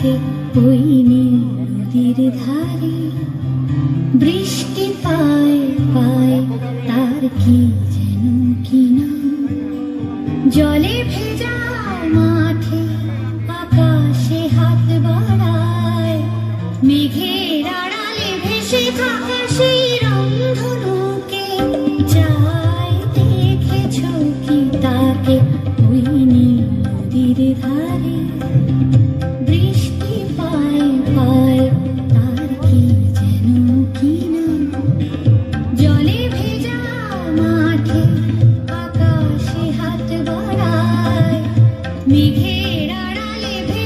থাকে ওই নীল নদীর ধারে বৃষ্টি পায় পায় তার কি যেন কিনা জলে ভেসে